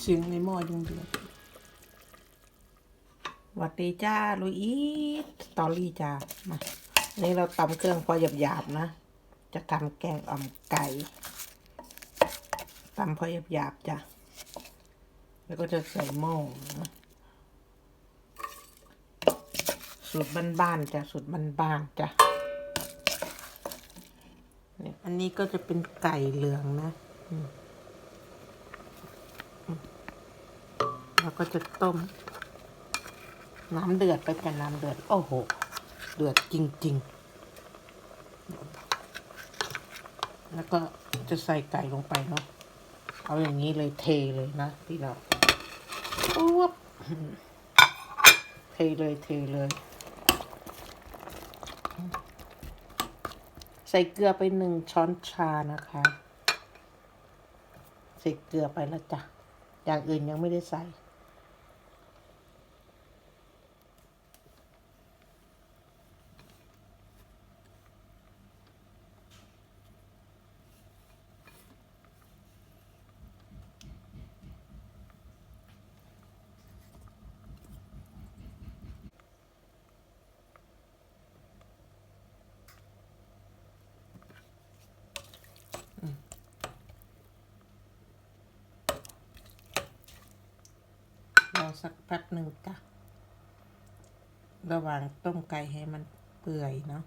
เสียงในหม้อยังเดือดหวัดดีจ้าลุยอีทสตอรี่จ้ามานี่เราตำเครื่องพอหยาบๆนะ จะทำแกงอ่อมไก่ตำพอหยาบๆจ้ะแล้วก็จะใส่หม้อนะสูตรบ้านๆจ้ะสูตรบ้านๆจ้ะเนี่ยอันนี้ก็จะเป็นไก่เหลืองนะอืมอืมแล้ว ก็จะต้ม น้ำเดือดไปกันน้ำเดือด โอ้โห เดือดจริง ๆ แล้วก็จะใส่ไก่ลงไปเนาะเอาอย่างนี้เลยเทเลยนะพี่เราปุ๊บเทเลยเทเลย ใส่เกลือไปหนึ่งช้อนชานะคะ ใส่เกลือไปแล้วจ้ะอย่างอื่นยังไม่ได้ใส่ สักแป๊บหนึ่งจ้ะ ระหว่างต้มไก่ให้มันเปื่อยเนาะ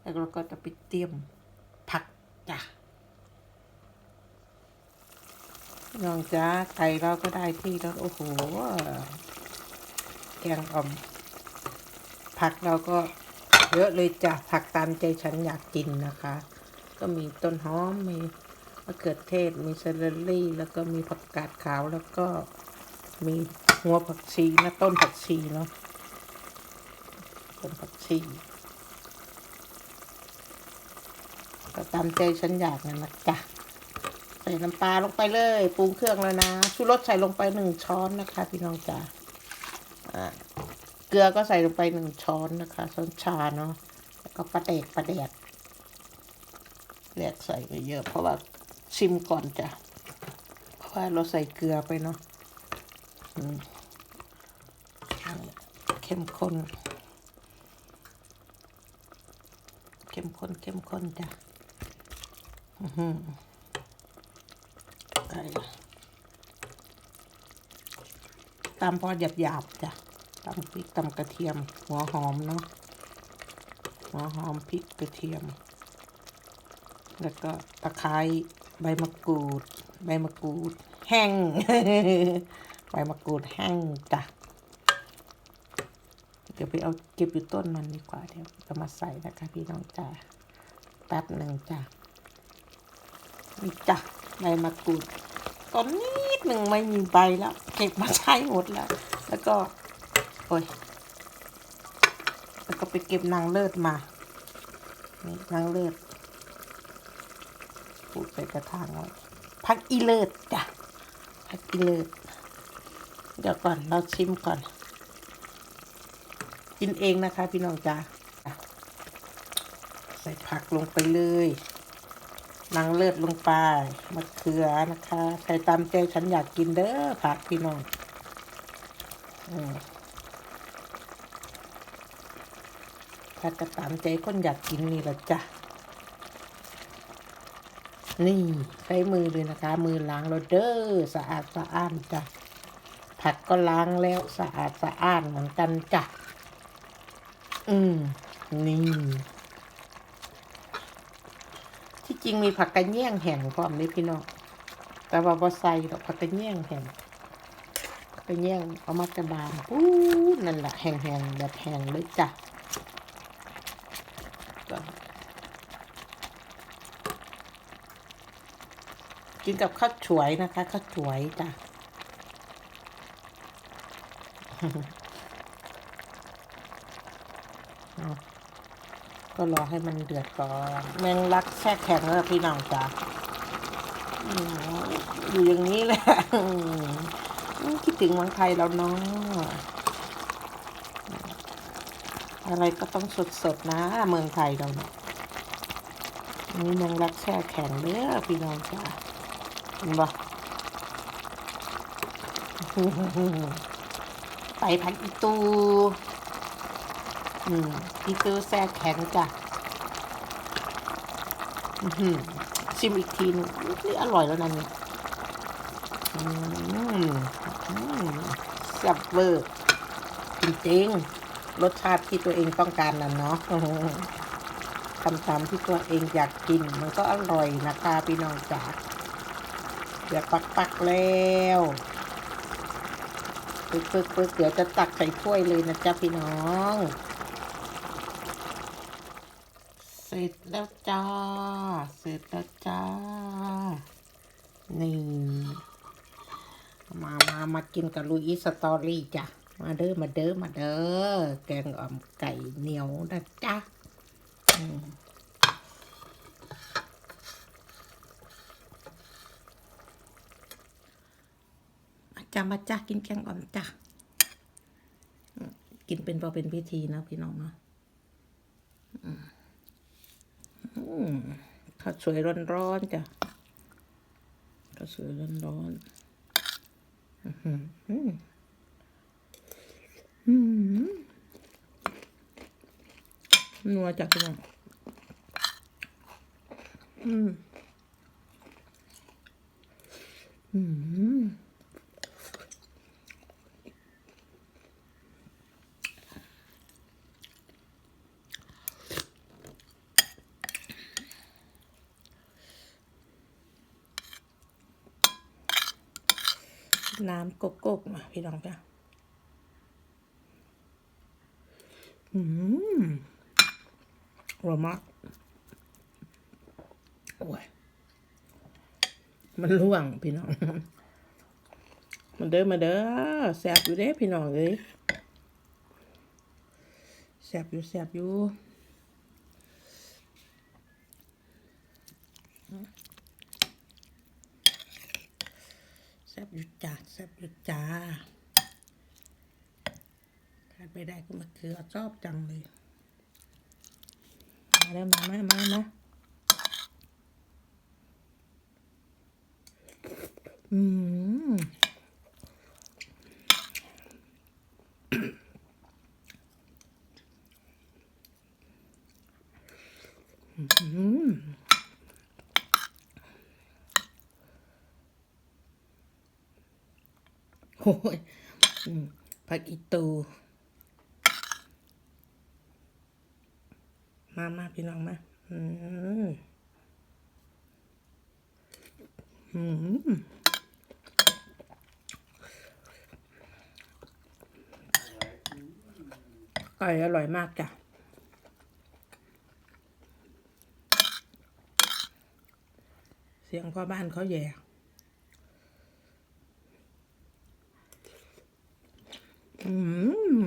แล้วเราก็จะไปเตรียมผักจ้ะน้องจ้าไก่เราก็ได้ที่แล้วโอ้โหแกงอ่อม ผักเราก็เยอะเลยจ้ะผักตามใจฉันอยากกินนะคะ ก็มีต้นหอม มีมะเขือเทศ มีเซเลอรี่ แล้วก็มีผักกาดขาวแล้วก็มี หัวผักชีนะต้นผักชีเนาะต้นผักชีก็ตามใจฉันอยากนั่นนะจ๊ะใส่น้ำปลาลงไปเลยปรุงเครื่องแล้วนะชูรสใส่ลงไปหนึ่งช้อนนะคะ พี่น้องจ๋าอ่าเกลือก็ใส่ลงไปหนึ่งช้อนนะคะช้อนชาเนาะแล้วก็ปลาเดกปลาแดดแดดใส่ไปเยอะเพราะว่าชิมก่อนจ้ะเพราะว่าเราใส่เกลือไปเนาะอืม เข้มข้น เข้มข้น เข้มข้นจ้ะอื้อหือไก่ตำพอหยาบหยาบๆจ้ะตำพริกตำกระเทียม หัวหอมเนาะ หัวหอมพริกกระเทียม แล้วก็ตะไคร้ใบมะกรูด ใบมะกรูด แห้ง ใบมะกรูดแห้งจ้ะ เดี๋ยวไปเอาเก็บอยู่ต้นมันดีกว่าเดี๋ยวจะมาใส่นะคะพี่น้องจ้าแป๊บหนึ่งจ้ะนี่จ้ะใบมะกรูดต้นนิดหนึ่งไม่มีใบแล้ว เก็บมาใช้หมดแล้ว แล้วก็ โอ้ยแล้วก็ไปเก็บนางเลิศมา นี่นางเลิศปูดใส่กระถางไว้พักอีเลิศจ้ะพักอีเลิศเดี๋ยวก่อนเราชิมก่อน กินเองนะคะ พี่น้องจ้าใส่ผักลงไปเลยนางเลือดลงไปมะเขือนะคะใส่ตามใจฉันอยากกินเด้อผักพี่น้องอืมถ้าจะตามใจคนอยากกินนี่ละจ้ะนี่ใช้มือเลยนะคะ มือล้างแล้วเด้อสะอาดสะอ้านจ้ะผักก็ล้างแล้วสะอาดสะอ้านเหมือนกันจ้ะ อืม นี่ ที่จริงมีผักกระเงี้ยงแห้งพร้อมนี่พี่น้อง แต่ว่าบ่ใส่ดอกผักกระเงี้ยงแห้งผักกระเงี้ยงเอามาจะบานอู้นั่นแหละแห้งๆแบบแห้งเลยจ้ะก็กินกับข้าวฉวยนะคะข้าวฉวยจ้ะ ก็รอให้มันเดือดก่อนแมงลักแช่แข็งแล้วพี่น้องจ้ะอยู่อย่างนี้แหละคิดถึงเมืองไทยแล้วเนาะอะไรก็ต้องสดๆนะ เมืองไทยเราเนี่ยนี่แมงลักแช่แข็งเด้อพี่น้องจ้ะเห็นปะไปพันอีตู อืมอีตูแซ่แข็งจ้ะอื้อหือชิมอีกทีหนึงนี่อร่อยแล้วนะเนี่ยแซ่บเวอร์จริงๆรสชาติที่ตัวเองต้องการน่ะเนาะทำตามที่ตัวเองอยากกิน มันก็อร่อยนะคะพี่น้องจ๋าเดี๋ยวปักปักแล้วปึ๊กปึ๊กปึ๊กเดี๋ยวจะตักใส่ถ้วยเลยนะจ๊ะพี่น้อง เส ร็จแล้วจ้า เสร็จแล้วจ้า นี่ มามามากินกับลุยสตอรี่จ้ะ มาเด้อ มาเด้อ มาเด้อ แกงอ่อมไก่เหนียวนะจ๊ะมาจ้ามาจ้ากินแกงอ่อมจ้ะ กินเป็นพอเป็นพิธีนะพี่น้องเนาะ อืม ข้าวสวยร้อนๆจ้ะข้าวสวยร้อนๆอืมอืมนัวจากพี่น้องอืมอืมน้ำโกโก้มาพี่น้องจ้ะอืมอร่อยมากโอ้ยมันล่วงพี่น้อง มันเด้อมาเด้อแสบอยู่เด้พี่น้องเลยแสบอยู่แสบอยู่ แซ่บอยู่ จ้าแซ่บอยู่จ้าขาดไปได้ก็มาเขือชอบจังเลย มาแล้วมามามามาอืมอืม โอ้ยอืม ผักอีตู มามาพี่น้องมา อืมอืมไก่อร่อยมากจ้ะ เสียงพ่อบ้านเขาแย่ อืม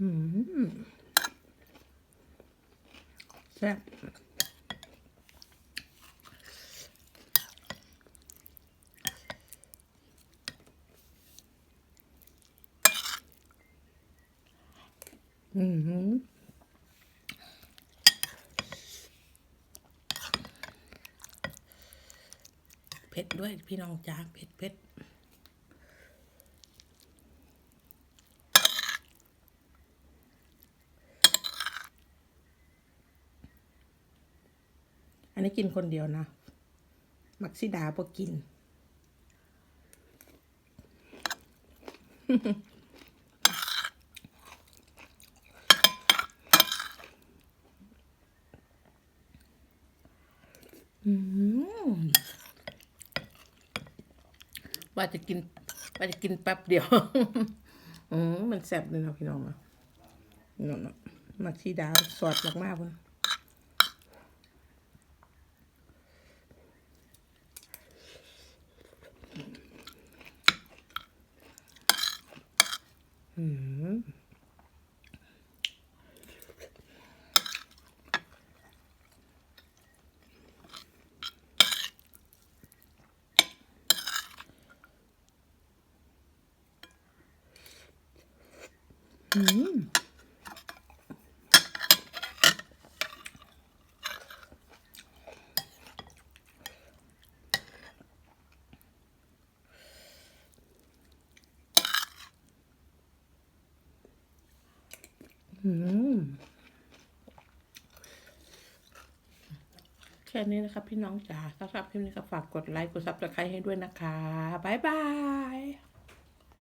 อืมแซ่บอืม เผ็ดด้วยพี่น้องจ้าเผ็ดเผ็ดอันนี้กินคนเดียวนะมักซิดาพอกิน อืม ว่าจะกินว่าจะกินแป๊บเดียว อืมมันแซ่บเลยเนาะพี่น้องเนาะเนาะเนะมักชีดาสอดมากมากพุ่นอืม แค่นี้นะครับพี่น้องจ๋าถ้าชอบคลิปนี้ก็ฝากกดไลค์ กดซับสไครต์ให้ด้วยนะคะ บ๊ายบาย